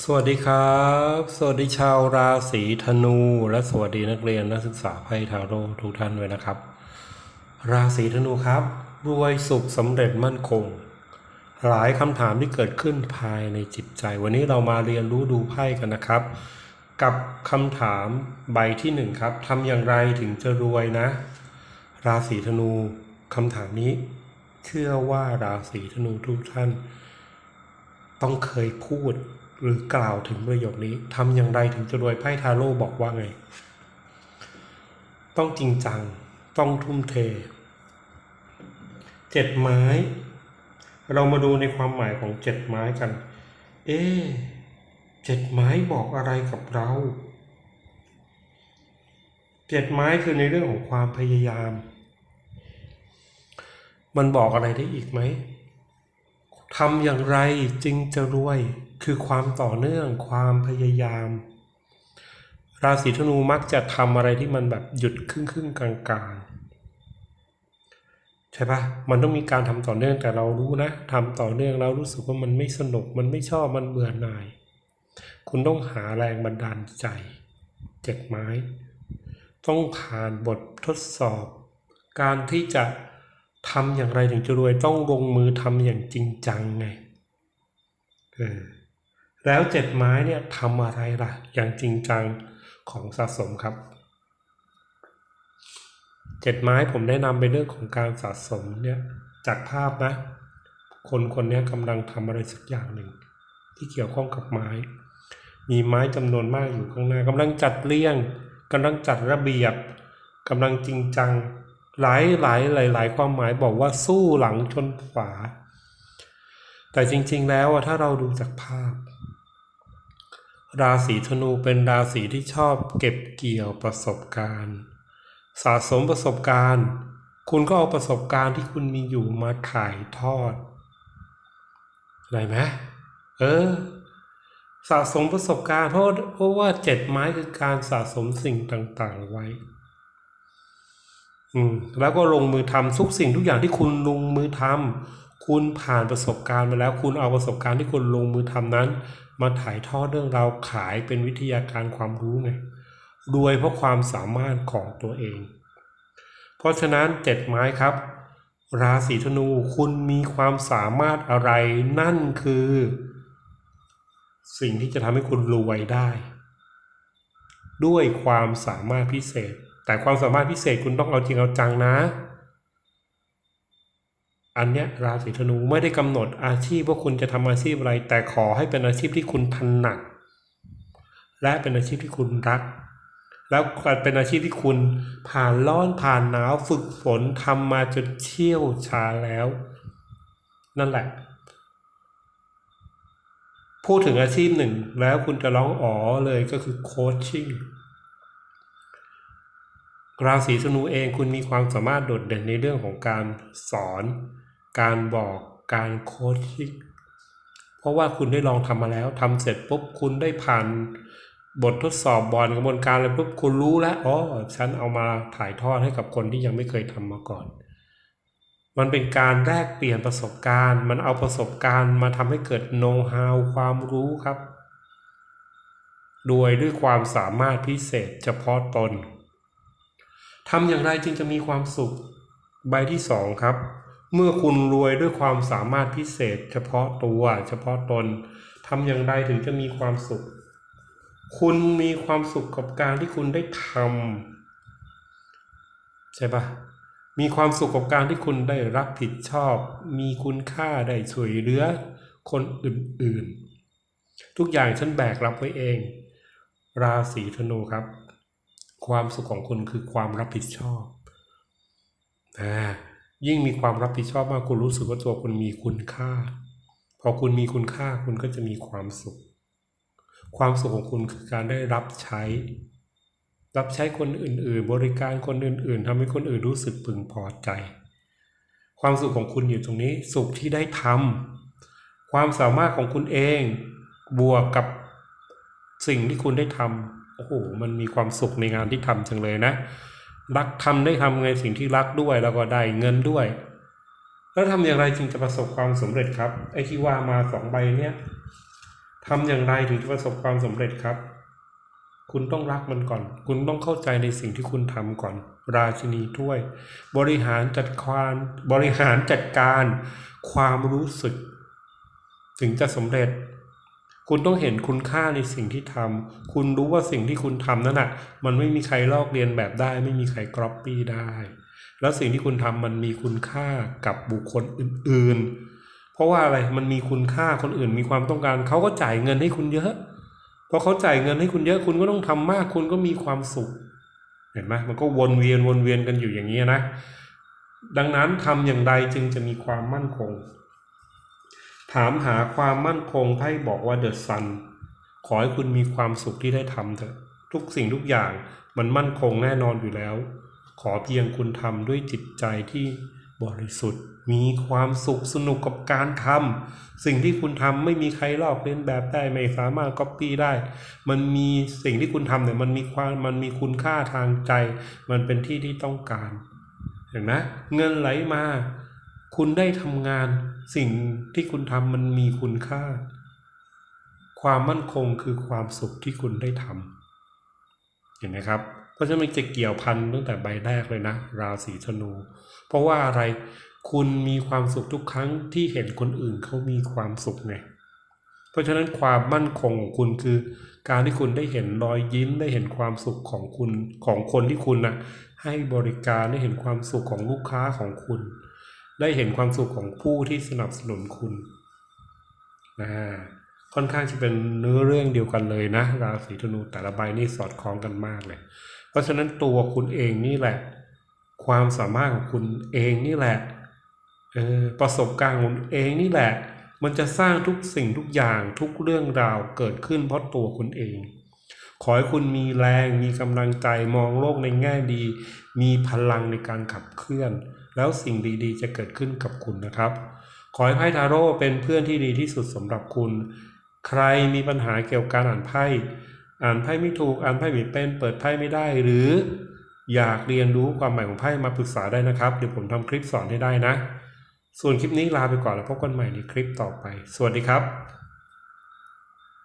สวัสดีครับ สวัสดีชาวราศีธนู และสวัสดีนักเรียนนักศึกษาไพ่ทาโร่ทุกท่านด้วยนะครับ ราศีธนูครับ รวยสุขสำเร็จมั่นคง หลายคำถามที่เกิดขึ้นภายในจิตใจ วันนี้เรามาเรียนรู้ดูไพ่กันนะครับ กับคำถามใบที่หนึ่งครับทำอย่างไรถึงจะรวยนะ ราศีธนูคำถามนี้ เชื่อว่าราศีธนูทุกท่าน ต้องเคยพูด หรือกล่าวถึงประโยคนี้ทำอย่างไรถึงจะรวยไพ่ทาโร่บอกว่าไง ต้องจริงจัง ต้องทุ่มเทเจ็ดไม้ เรามาดูในความหมายของเจ็ดไม้กัน เอ๊เจ็ดไม้บอกอะไรกับเราเจ็ดไม้คือในเรื่องของความพยายาม มันบอกอะไรได้อีกไหม ทำอย่างไรจึงจะรวยคือความต่อเนื่องความพยายาม ราศีธนูมักจะทำอะไรที่มันแบบหยุดครึ่งครึ่งกลางกลางๆใช่ปะมันต้องมีการทำต่อเนื่องแต่เรารู้นะทำต่อเนื่องแล้วรู้สึกว่ามันไม่สนุกมันไม่ชอบมันเบื่อหน่าย คุณต้องหาแรงบันดาลใจเจ็ดไม้ ต้องผ่านบททดสอบ การที่จะ ทำอย่างไรถึงจะรวยต้องลงมือทำอย่างจริงจังไงเออแล้วเจ็ดไม้เนี่ยทำอะไรล่ะ อย่างจริงจังของสะสมครับเจ็ดไม้ผมแนะนำเป็นเรื่องของการสะสมเนี่ยจากภาพนะ คนคนนี้กำลังทำอะไรสักอย่างหนึ่ง ที่เกี่ยวข้องกับไม้ มีไม้จำนวนมากอยู่ข้างหน้ากำลังจัดเรียงกำลังจัดระเบียบกำลังจริงจัง หลายหลายหลายหลายความหมายบอกว่าสู้หลังชนฝา แต่จริงๆแล้วอะถ้าเราดูจากภาพ ราศีธนูเป็นราศีที่ชอบเก็บเกี่ยวประสบการณ์ สะสมประสบการณ์ คุณก็เอาประสบการณ์ที่คุณมีอยู่มาถ่ายทอดอะไรไหมเออสะสมประสบการณ์เพราะเพราะว่าเจ็ดไม้คือการสะสมสิ่งต่างๆไว้ อืมแล้วก็ลงมือทำทุกสิ่งทุกอย่างที่คุณลงมือทำคุณผ่านประสบการณ์มาแล้ว คุณเอาประสบการณ์ที่คุณลงมือทำนั้น มาถ่ายทอดเรื่องราวขายเป็นวิทยาการความรู้ไงรวยเพราะความสามารถของตัวเอง เพราะฉะนั้นเจ็ดไม้ครับ ราศีธนูคุณมีความสามารถอะไร นั่นคือ สิ่งที่จะทำให้คุณรวยได้ ด้วยความสามารถพิเศษ แต่ความสามารถพิเศษคุณต้องเอาจริงเอาจังนะ อันเนี้ยราศีธนูไม่ได้กำหนดอาชีพว่าคุณจะทำอาชีพอะไร แต่ขอให้เป็นอาชีพที่คุณถนัดและเป็นอาชีพที่คุณรัก แล้วเป็นอาชีพที่คุณผ่านร้อนผ่านหนาวฝึกฝนทำมาจนเชี่ยวชาแล้ว นั่นแหละ พูดถึงอาชีพหนึ่งแล้วคุณจะร้องอ๋อเลยก็คือโคชชิ่ง ราศีธนูเองคุณมีความสามารถโดดเด่นในเรื่องของการสอน การบอกการโคชชิ่งเพราะว่าคุณได้ลองทำมาแล้วทำเสร็จปุ๊บคุณได้ผ่านบททดสอบบอลกระบวนการอะไรปุ๊บคุณรู้แล้วอ๋อฉันเอามาถ่ายทอดให้กับคนที่ยังไม่เคยทำมาก่อน มันเป็นการแลกเปลี่ยนประสบการณ์ มันเอาประสบการณ์มาทำให้เกิดโน้ตฮาวความรู้ครับ โดยด้วยความสามารถพิเศษเฉพาะตน ทำอย่างไรจึงจะมีความสุข ใบที่สองครับ เมื่อคุณรวยด้วยความสามารถพิเศษ เฉพาะตัว เฉพาะตนทำอย่างไรถึงจะมีความสุข คุณมีความสุขกับการที่คุณได้ทำใช่ปะมีความสุขกับการที่คุณได้รับผิดชอบ มีคุณค่าได้ช่วยเหลือคนอื่นๆ ทุกอย่างฉันแบกรับไว้เอง ราศีธนูครับ ความสุขของคุณคือความรับผิดชอบอ่ายิ่งมีความรับผิดชอบมากคุณรู้สึกว่าตัวคุณมีคุณค่า พอคุณมีคุณค่าคุณก็จะมีความสุข ความสุขของคุณคือการได้รับใช้ รับใช้คนอื่น ๆ บริการคนอื่น ๆทำให้คนอื่นรู้สึกพึงพอใจ ความสุขของคุณอยู่ตรงนี้ สุขที่ได้ทำความสามารถของคุณเอง บวกกับสิ่งที่คุณได้ทำ อ้โหมันมีความสุขในงานที่ทำจังเลยนะ รักทำได้ทำในสิ่งที่รักด้วยแล้วก็ได้เงินด้วย แล้วทำอย่างไรจึงจะประสบความสำเร็จครับ ไอ้ที่ว่ามาสองใบเนี้ยทำอย่างไรถึงจะประสบความสำเร็จครับ คุณต้องรักมันก่อน คุณต้องเข้าใจในสิ่งที่คุณทำก่อน ราชินีถ้วย บริหารจัดการบริหารจัดการความรู้สึก ถึงจะสำเร็จ คุณต้องเห็นคุณค่าในสิ่งที่ทำคุณรู้ว่าสิ่งที่คุณทำนั้นน่ะมันไม่มีใครลอกเรียนแบบได้ ไม่มีใครก๊อปปี้ได้ แล้วสิ่งที่คุณทำมันมีคุณค่ากับบุคคลอื่นๆ เพราะว่าอะไรมันมีคุณค่าคนอื่นมีความต้องการเขาก็จ่ายเงินให้คุณเยอะพอเขาจ่ายเงินให้คุณเยอะคุณก็ต้องทำมากคุณก็มีความสุข เห็นไหมมันก็วนเวียนวนเวียนกันอยู่อย่างนี้นะ ดังนั้นทำอย่างไรจึงจะมีความมั่นคง ถามหาความมั่นคงไพ่บอกว่าเดอะซันขอให้คุณมีความสุขที่ได้ทำเถอะ ทุกสิ่งทุกอย่างมันมั่นคงแน่นอนอยู่แล้ว ขอเพียงคุณทำด้วยจิตใจที่บริสุทธิ์ มีความสุขสนุกกับการทำสิ่งที่คุณทำไม่มีใครลอกเลียนแบบได้ไม่สามารถก๊อปปี้ได้ มันมีสิ่งที่คุณทำเนี่ยมันมีความมันมีคุณค่าทางใจ มันเป็นที่ที่ต้องการ เห็นไหมเงินไหลมา คุณได้ทำงานสิ่งที่คุณทำมันมีคุณค่า ความมั่นคงคือความสุขที่คุณได้ทำเห็นไหมครับ เพราะฉะนั้นมันจะเกี่ยวพันตั้งแต่ใบแรกเลยนะ ราศีธนู เพราะว่าอะไรคุณมีความสุขทุกครั้งที่เห็นคนอื่นเขามีความสุขไงเพราะฉะนั้นความมั่นคงของคุณคือ การที่คุณได้เห็นรอยยิ้มได้เห็นความสุขของคุณของคนที่คุณนะให้บริการได้เห็นความสุขของลูกค้าของคุณ ได้เห็นความสุขของผู้ที่สนับสนุนคุณนะค่อนข้างจะเป็นเนื้อเรื่องเดียวกันเลยนะ ราศีธนูแต่ละใบนี่สอดคล้องกันมากเลย เพราะฉะนั้นตัวคุณเองนี่แหละ ความสามารถของคุณเองนี่แหละออประสบการณ์ของคุณเองนี่แหละ มันจะสร้างทุกสิ่งทุกอย่างทุกเรื่องราวเกิดขึ้นเพราะตัวคุณเอง ขอให้คุณมีแรงมีกำลังใจมองโลกในแง่ดี มีพลังในการขับเคลื่อน แล้วสิ่งดีๆ จะเกิดขึ้นกับคุณนะครับ ขอให้ไพ่ทาโร่เป็นเพื่อนที่ดีที่สุดสำหรับคุณ ใครมีปัญหาเกี่ยวกับการอ่านไพ่ อ่านไพ่ไม่ถูก อ่านไพ่ไม่เป็น เปิดไพ่ไม่ได้ หรือ อยากเรียนรู้ความหมายของไพ่มาปรึกษาได้นะครับ เดี๋ยวผมทำคลิปสอนให้ได้นะ ส่วนคลิปนี้ลาไปก่อนแล้วพบกันใหม่ในคลิปต่อไป สวัสดีครับ